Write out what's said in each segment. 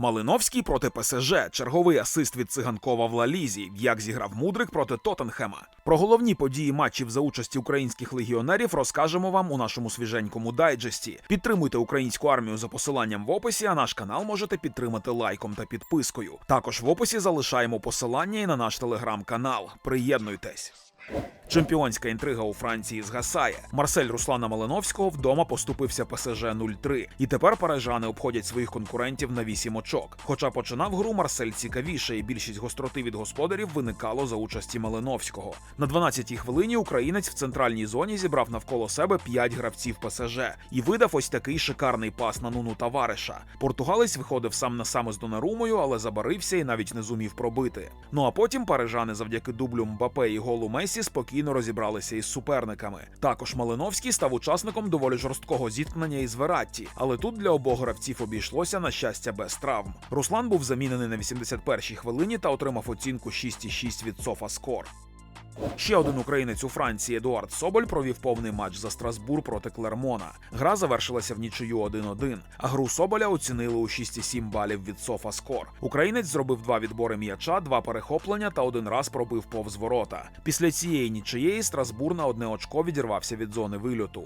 Малиновський проти ПСЖ, черговий асист від циганкова в Лалізі, як зіграв Мудрик проти Тоттенхема. Про головні події матчів за участі українських легіонерів розкажемо вам у нашому свіженькому дайджесті. Підтримуйте українську армію за посиланням в описі, а наш канал можете підтримати лайком та підпискою. Також в описі залишаємо посилання і на наш телеграм-канал. Приєднуйтесь. Чемпіонська інтрига у Франції згасає. Марсель Руслана Малиновського вдома поступився ПСЖ 0-3. І тепер парижани обходять своїх конкурентів на 8 очок. Хоча починав гру Марсель цікавіше, і більшість гостроти від господарів виникало за участі Малиновського. На 12-й хвилині українець в центральній зоні зібрав навколо себе 5 гравців ПСЖ і видав ось такий шикарний пас на Нуну Тавареша. Португалець виходив сам на сам із Донарумою, але забарився і навіть не зумів пробити. Ну а потім парижани завдяки дублю Мбапе і голу Месі спокійно розібралися із суперниками. Також Малиновський став учасником доволі жорсткого зіткнення із Вератті, але тут для обох гравців обійшлося на щастя без травм. Руслан був замінений на 81-й хвилині та отримав оцінку 6,6 від Софаскор. Ще один українець у Франції Едуард Соболь провів повний матч за Страсбур проти Клермона. Гра завершилася в нічию 1-1, а гру Соболя оцінили у 6,7 балів від Софаскор. Українець зробив два відбори м'яча, два перехоплення та один раз пробив повз ворота. Після цієї нічиєї Страсбур на одне очко відірвався від зони вильоту.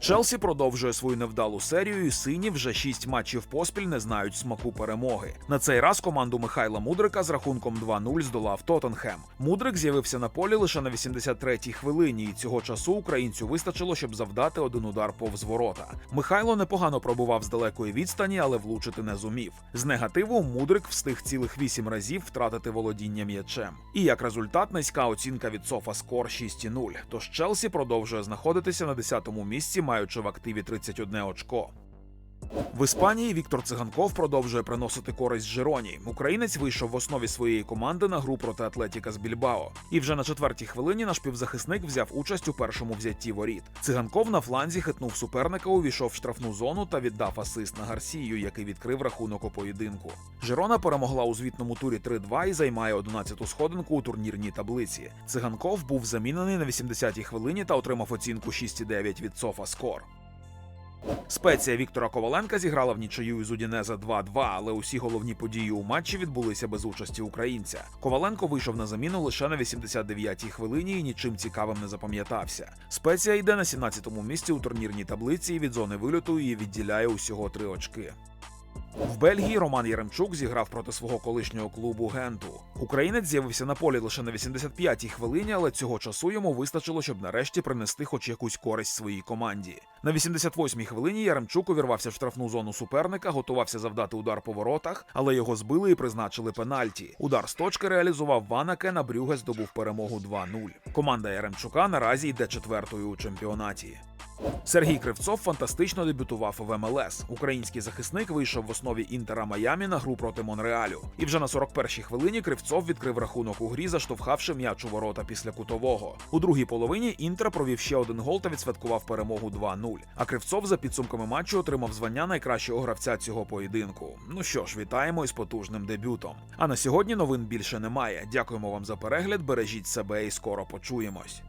Челсі продовжує свою невдалу серію, і сині вже шість матчів поспіль не знають смаку перемоги. На цей раз команду Михайла Мудрика з рахунком 2-0 здолав Тоттенхем. Мудрик з'явився на полі лише на 83-й хвилині, і цього часу українцю вистачило, щоб завдати один удар повз ворота. Михайло непогано пробував з далекої відстані, але влучити не зумів. З негативу Мудрик встиг цілих вісім разів втратити володіння м'ячем. І як результат, низька оцінка від Софа Скор 6-0. Тож Челсі продовжує знаходитися на 10-му місці, маючи в активі 31 очко. В Іспанії Віктор Циганков продовжує приносити користь Жироні. Українець вийшов в основі своєї команди на гру проти Атлетіка з Більбао. І вже на четвертій хвилині наш півзахисник взяв участь у першому взятті воріт. Циганков на фланзі хитнув суперника, увійшов в штрафну зону та віддав асист на Гарсію, який відкрив рахунок у поєдинку. Жирона перемогла у звітному турі 3-2 і займає 11-ту сходинку у турнірній таблиці. Циганков був замінений на 80-й хвилині та отримав оцінку 6,9 від Софа Скор. Спеція Віктора Коваленка зіграла в нічию із Удінеза 2-2, але усі головні події у матчі відбулися без участі українця. Коваленко вийшов на заміну лише на 89-й хвилині і нічим цікавим не запам'ятався. Спеція йде на 17-му місці у турнірній таблиці і від зони вильоту її відділяє усього три очки. В Бельгії Роман Яремчук зіграв проти свого колишнього клубу Генту. Українець з'явився на полі лише на 85-й хвилині, але цього часу йому вистачило, щоб нарешті принести хоч якусь користь своїй команді. На 88-й хвилині Яремчук увірвався в штрафну зону суперника, готувався завдати удар по воротах, але його збили і призначили пенальті. Удар з точки реалізував Ванаке, а Брюге здобув перемогу 2-0. Команда Яремчука наразі йде четвертою у чемпіонаті. Сергій Кривцов фантастично дебютував в МЛС. Український захисник вийшов в основі Інтера Майамі на гру проти Монреалю. І вже на 41-й хвилині Кривцов відкрив рахунок у грі, заштовхавши м'яч у ворота після кутового. У другій половині Інтер провів ще один гол та відсвяткував перемогу 2-0. А Кривцов за підсумками матчу отримав звання найкращого гравця цього поєдинку. Ну що ж, вітаємо із потужним дебютом. А на сьогодні новин більше немає. Дякуємо вам за перегляд. Бережіть себе і скоро почуємось.